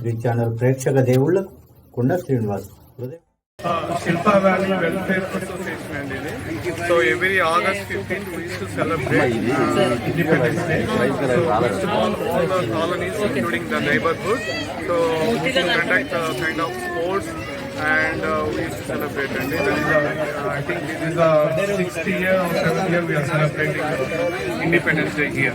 Three channel ప్రేక్షక దేవుళ్ళకు కుండ శ్రీనివాస్ హృదయం శిల్పా వ్యాలీ వెల్ఫేర్ అసోసియేషన్ అండి ఇది so every August fifteen we to celebrate independence day so first of all all the colonies including the neighbourhood so we to conduct kind of sports and uh, we used to celebrate and this is uh, I think this is the sixth year or seventh year we are celebrating uh, Independence Day here.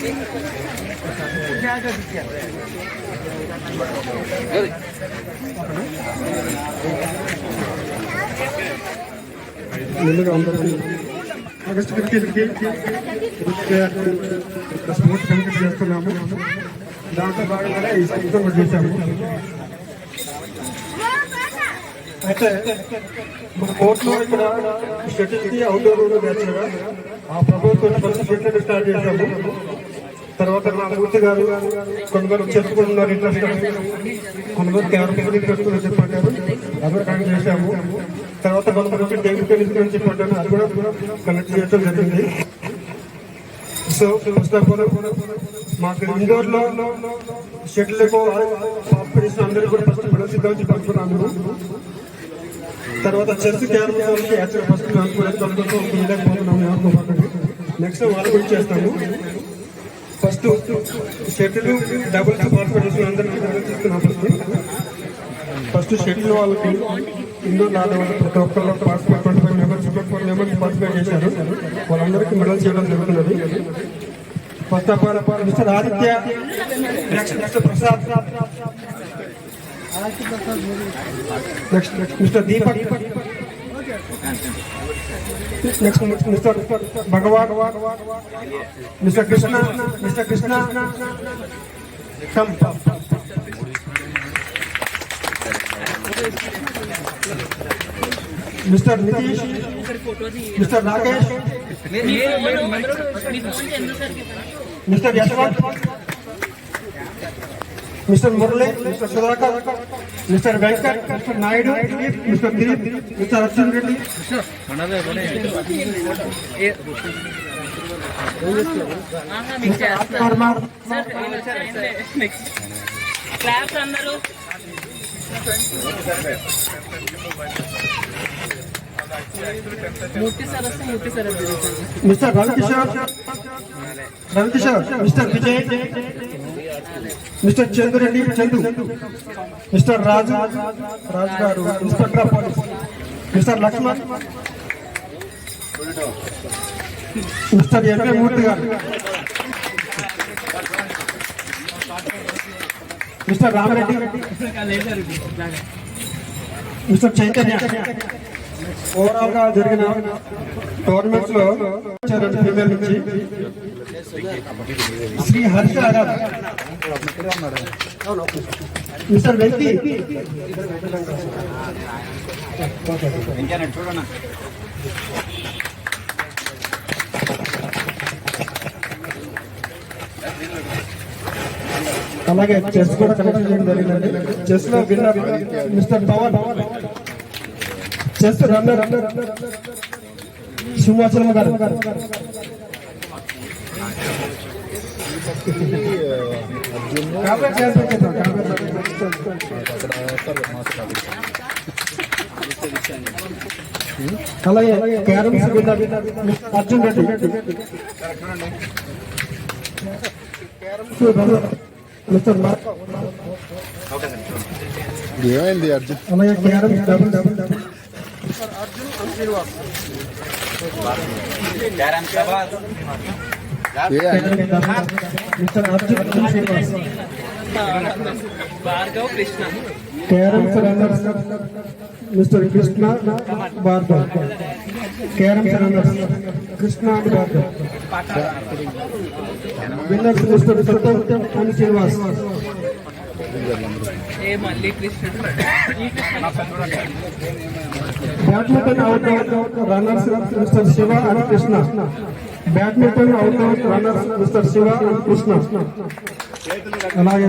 చిన్న photo ముందుగా అందరికీ August ఫిఫ్టీన్కి sports committee చేస్తున్నాము దాంట్లో భాగంగా ఈ సంస్థ కూడా చేశాము అయితే మన కోర్టులో ఇక్కడ షటిల్కి అవుట్డోర్ కూడా వేర్చగా ఆ ప్రభుత్వం ఫస్ట్ షటిల్ స్టార్ట్ చేశాము తర్వాత నా మూర్తి గారు కొందరు చేసుకుంటున్నారు ఇంట్రెస్ట్. కొందరు క్యారెక్టర్ ఇంట్రెస్ట్ అని చెప్పారు. అది కానీ చేశాము. తర్వాత కొంతమంది వచ్చి టేబుల్ టెన్నిస్ గురించి చెప్పారు. అది కూడా కనెక్ట్ చేయడం జరిగింది. సో ఫస్ట్ ఆఫ్ ఆల్ మాకు ఇండోర్లో షటిల్ అందరూ కూడా ఫస్ట్ మెడల్ సిద్ధం చెప్పనుకున్నాము తర్వాత చెస్ క్యారమ్ యాక్చువల్ ఫస్ట్ అనుకోలేకపోతున్నాము నెక్స్ట్ వాళ్ళు కూడా చేస్తాము. ఫస్ట్ షటిల్ డబుల్స్ కాన్ఫిడెన్స్ అందరికీ ఫస్ట్ షటిల్ వాళ్ళకి ఇండోర్ నాలుగు ప్రతి ఒక్కరు participate twenty five members twenty four members participate చేశారు. వాళ్ళందరికీ మెడల్ చేయడం జరుగుతున్నది. First of all mister Aditya next next Prasad next next mister Deepak. Next mister Bhagwan mister Krishna mister Krishna come mister Nitish mister Rakesh mister Yashwant mister Murali mister Sudhakar mister Venkat mister Naidu mister Dilip mister Arjun Reddy. Mister Ravikishore Ravikishore mister Vijay mister Chandreddy Chandu. Mister Raju Raju garu inspector of police. Mister Lakshman. Mister MK Murthy garu. Mister Ramreddy. Mister Chaitanya. ఓవరాల్గా జరిగిన టోర్నమెంట్స్లో premier నుంచి. Shri Harsha mister Venky. అలాగే chess కూడా connect చేయడం జరిగిందండి. చెస్లో winner mister Pavan. Chess runner Simhachalam garu. అలాగే carroms Arjun Reddy. ఏమైంది అర్జున్? అలాగే carroms double double double. Bhargav Krishna carroms runners mister Krishna Bhargav carroms runners Krishna and Bhargav winners mister Satyam and Srinivas badminton out runners mister Shiva and Krishna badminton out runners mister Shiva and Krishna అలాగే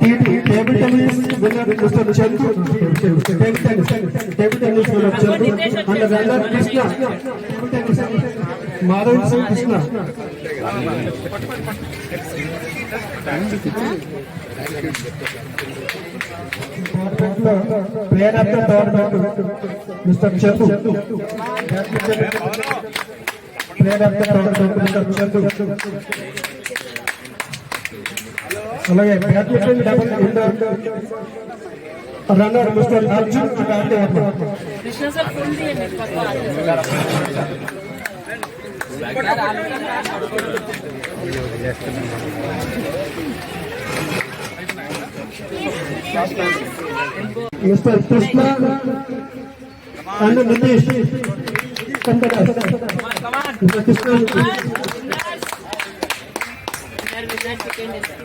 TT table tennis winner mister Chandu table tennis table tennis winner Chandu and runner Krishna table tennis Madhav Singh Krishna player of the tournament mister Chandu player of the tournament mister Chandu అలాగే badminton double indoor runner mister Arjun Gandhi Varma Krishna sir phone చేయండి పక్క mister Krishna and Nitish. Mister Krishna. Second sir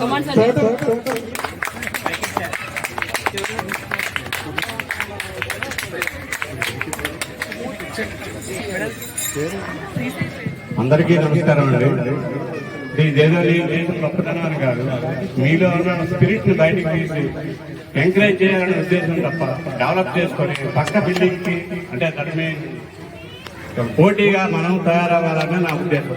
come on అందరికీ నమస్కారం అండి. ఇదేదో నేను గొప్పతనాన్ని కాదు మీలో ఉన్న స్పిరిట్ని బయటకు తీసి ఎంకరేజ్ చేయాలనే ఉద్దేశం తప్ప డెవలప్ చేసుకొని పక్క బిల్డింగ్కి అంటే దాని పోటీగా మనం తయారవ్వాలనే నా ఉద్దేశం.